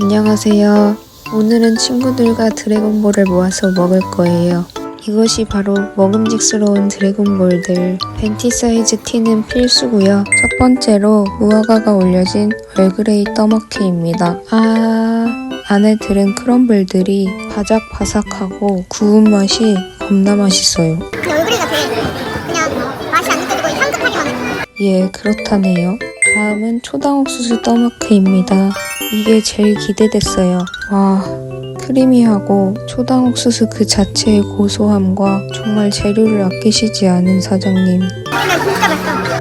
안녕하세요. 오늘은 친구들과 드래곤볼을 모아서 먹을 거예요. 이것이 바로 먹음직스러운 드래곤볼들. 벤티 사이즈 티는 필수고요. 첫 번째로 무화과가 올려진 얼그레이 떠먹기입니다. 아, 안에 들은 크럼블들이 바삭바삭하고 구운 맛이 겁나 맛있어요. 근데 얼그레이가 되게 그냥 맛이 안 느껴지고 향긋하기만 해. 예, 그렇다네요. 다음은 초당 옥수수 떠먹크입니다. 이게 제일 기대됐어요. 와, 크리미하고 초당 옥수수 그 자체의 고소함과 정말 재료를 아끼시지 않은 사장님.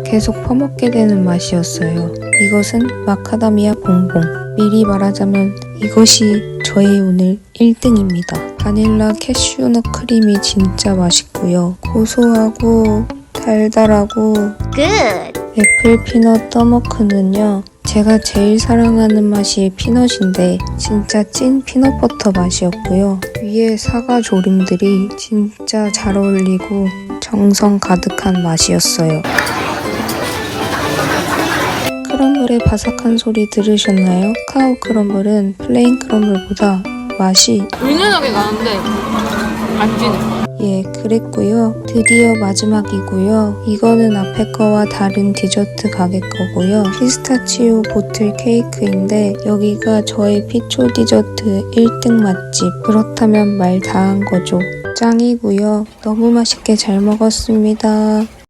계속 퍼먹게 되는 맛이었어요. 이것은 마카다미아 봉봉. 미리 말하자면 이것이 저의 오늘 1등입니다. 바닐라 캐슈넛 크림이 진짜 맛있고요. 고소하고 달달하고 굿. 애플 피넛 떠먹크는요. 제가 제일 사랑하는 맛이 피넛인데 진짜 찐 피넛버터 맛이었고요. 위에 사과 조림들이 진짜 잘 어울리고 정성 가득한 맛이었어요. 크럼블의 바삭한 소리 들으셨나요? 카카오 크럼블은 플레인 크럼블보다 맛이 은은하게 나는데 안 진해. 예, 그랬고요. 드디어 마지막이고요. 이거는 앞에 거와 다른 디저트 가게 거고요. 피스타치오 보틀 케이크인데 여기가 저의 피초 디저트 1등 맛집. 그렇다면 말 다 한 거죠. 짱이고요. 너무 맛있게 잘 먹었습니다.